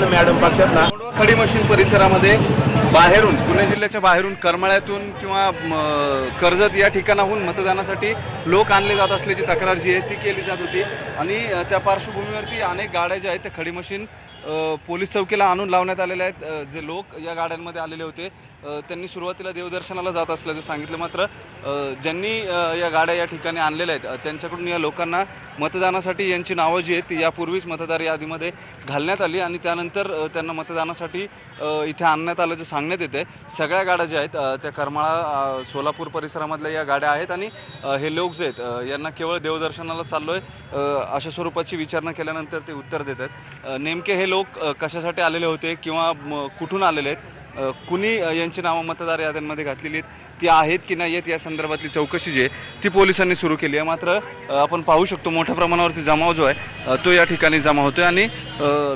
ना मॅडम बघतात ना. खडी मशीन परिसरामध्ये बाहेरून पुणे जिल्ह्याच्या बाहेरून करमाळ्यातून किंवा कर्जत या ठिकाणाहून मतदानासाठी लोक आणले जात असल्याची तक्रार जी आहे ती केली जात होती. आणि त्या पार्श्वभूमीवरती अनेक गाड्या ज्या आहेत त्या खडी मशीन पोलीस चौकीला आणून लावण्यात आलेले आहेत. जे लोक या गाड्यांमध्ये आलेले होते त्यांनी सुरुवातीला देवदर्शनाला जात असल्याचं सांगितलं मात्र ज्यांनी या गाड्या या ठिकाणी आणलेल्या आहेत त्यांच्याकडून या लोकांना मतदानासाठी यांची नावं जी आहेत ती यापूर्वीच मतदार यादीमध्ये घालण्यात आली आणि त्यानंतर त्यांना मतदानासाठी इथे आणण्यात आल्याचं सांगण्यात येते सगळ्या गाड्या ज्या आहेत त्या करमाळा सोलापूर परिसरामधल्या या गाड्या आहेत आणि हे लोक जे आहेत यांना केवळ देवदर्शनाला चाललो आहे अशा स्वरूपाची विचारणा केल्यानंतर ते उत्तर देत आहेत. नेमके हे लोक कशासाठी आलेले होते किंवा कुठून आलेले आहेत कुणी यांची नावं मतदार याद्यांमध्ये घातलेली आहेत ती आहेत की नाही आहेत या संदर्भातली चौकशी जी आहे ती पोलिसांनी सुरू केली आहे. मात्र आपण पाहू शकतो मोठ्या प्रमाणावरती जमाव जो आहे तो या ठिकाणी जमा होतोय आणि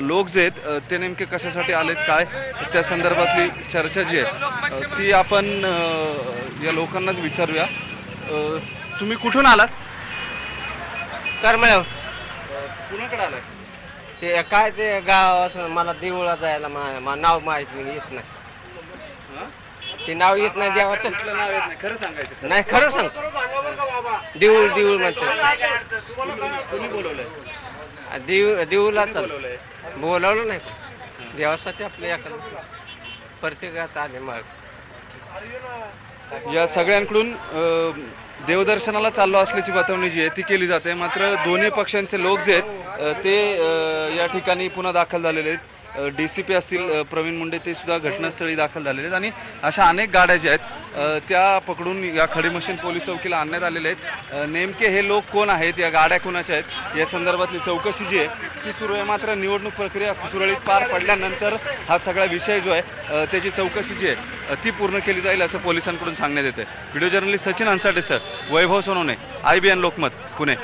लोक जे आहेत ते नेमके कशासाठी आलेत काय त्या संदर्भातली चर्चा जी आहे ती आपण या लोकांनाच विचारूया. तुम्ही कुठून आलात? करमळ कुणाकडे आलात ते काय ते गाव असं मला देवळा जायला मा- मा- नाव माहीत नाही येत नाही. हां? ते नाव येत नाही देवाचं. कुठलं नाव येत नाही? खरं सांगायचं नाही खरं सांग. देऊळ देऊळ म्हणते. कुणी बोलवलंय. देऊ बोलवलंय. बोलावलं नाही देवासाठी आपल्या एखादं. प्रत्येकात आले मग. या सगळ्यांकडून देवदर्शनाला चाललो असल्याची बतावणी जी आहे ती केली जाते. मात्र दोन्ही पक्षांचे लोक जे आहेत ते या ठिकाणी पुन्हा दाखल झालेले आहेत. डी सी पी असतील प्रवीण मुंडे ते सुद्धा घटनास्थळी दाखल झालेले आहेत. आणि अशा अनेक गाड्या ज्या आहेत त्या पकडून या खडी मशीन पोलीस चौकीला आणण्यात आलेले आहेत. नेमके हे लोक कोण आहेत? या गाड्या कोणाच्या आहेत? या संदर्भातली चौकशी जी आहे ती सुरू आहे मात्र निवडणूक प्रक्रिया सुरळीत पार पडल्यानंतर हा सगळा विषय जो आहे त्याची चौकशी जी आहे ती पूर्ण केली जाईल असं पोलिसांकडून सांगण्यात येतं video journalist Sachin Ansate sir. Vaibhav Sonawane I B N Lokmat Pune.